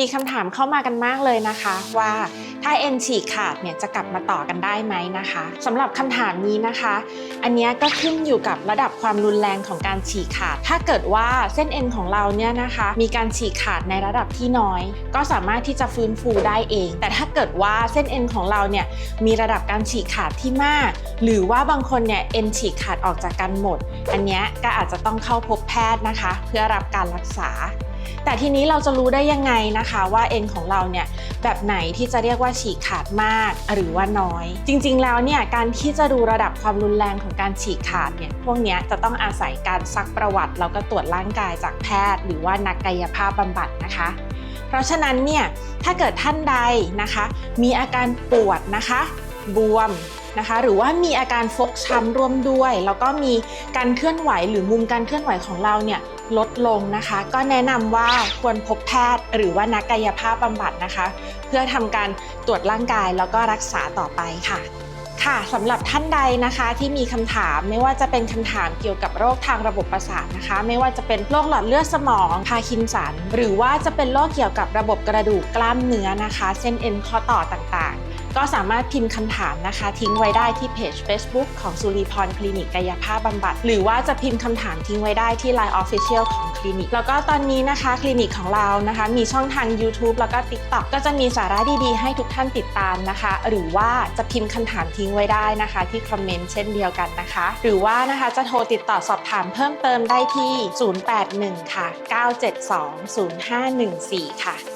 มีคำถามเข้ามากันมากเลยนะคะว่าถ้าเอ็นฉีกขาดเนี่ยจะกลับมาต่อกันได้ไหมนะคะสำหรับคำถามนี้นะคะ อันนี้ก็ขึ้นอยู่กับระดับความรุนแรงของการฉีกขาด ถ้าเกิดว่าเส้นเอ็นของเราเนี่ยนะคะ มีการฉีกขาดในระดับที่น้อย ก็สามารถที่จะฟื้นฟูได้เอง แต่ถ้าเกิดว่าเส้นเอ็นของเราเนี่ยมีระดับการฉีกขาดที่มาก หรือว่าบางคนเนี่ยเอ็นฉีกขาดออกจากกันหมด อันนี้ก็อาจจะต้องเข้าพบแพทย์นะคะ เพื่อรับการรักษา แต่ทีนี้เราจะรู้ได้ยังไงนะคะว่าเอ็นของเราเนี่ยแบบไหนที่จะเรียกว่าฉีกขาดมากหรือว่าน้อย จริงๆแล้วเนี่ยการที่จะดูระดับความรุนแรงของการฉีกขาดเนี่ยพวกเนี้ยจะต้องอาศัยการซักประวัติแล้วก็ตรวจร่างกายจากแพทย์ หรือว่านักกายภาพบำบัดนะคะเพราะฉะนั้นเนี่ยถ้าเกิดท่านใดนะคะ มีอาการปวดนะคะ บวมนะคะ หรือว่ามีอาการฟกช้ำร่วมด้วย แล้วก็มีการเคลื่อนไหวหรือมุมการเคลื่อนไหวของเราเนี่ยลดลงนะคะ ก็แนะนำว่าควรพบแพทย์หรือว่านักกายภาพบำบัดนะคะ เพื่อทำการตรวจร่างกายแล้วก็รักษาต่อไปค่ะค่ะสำหรับท่านใดนะคะที่มีคำถามไม่ว่าจะเป็นคำถามเกี่ยวกับโรคทางระบบประสาทนะคะ ไม่ว่าจะเป็นโรคหลอดเลือดสมองพาร์กินสัน หรือว่าจะเป็นโรคเกี่ยวกับระบบกระดูกกล้ามเนื้อนะคะ เส้นเอ็นข้อต่อต่าง ก็สามารถพิมพ์คำถามนะคะ ทิ้งไว้ได้ที่เพจ Facebook ของสุริพรคลินิกกายภาพบำบัด หรือว่าจะพิมพ์คำถามทิ้งไว้ได้ที่ Line Official ของคลินิก แล้วก็ตอนนี้นะคะคลินิกของเรานะคะ มีช่องทาง YouTube แล้วก็ TikTok ก็จะมีสาระดีๆ ให้ทุกท่านติดตามนะคะ หรือว่าจะพิมพ์คำถามทิ้งไว้ได้นะคะ ที่คอมเมนต์เช่นเดียวกันนะคะ หรือว่านะคะจะโทรติดต่อสอบถามเพิ่มเติมได้ที่ 081 ค่ะ 972 0514 ค่ะ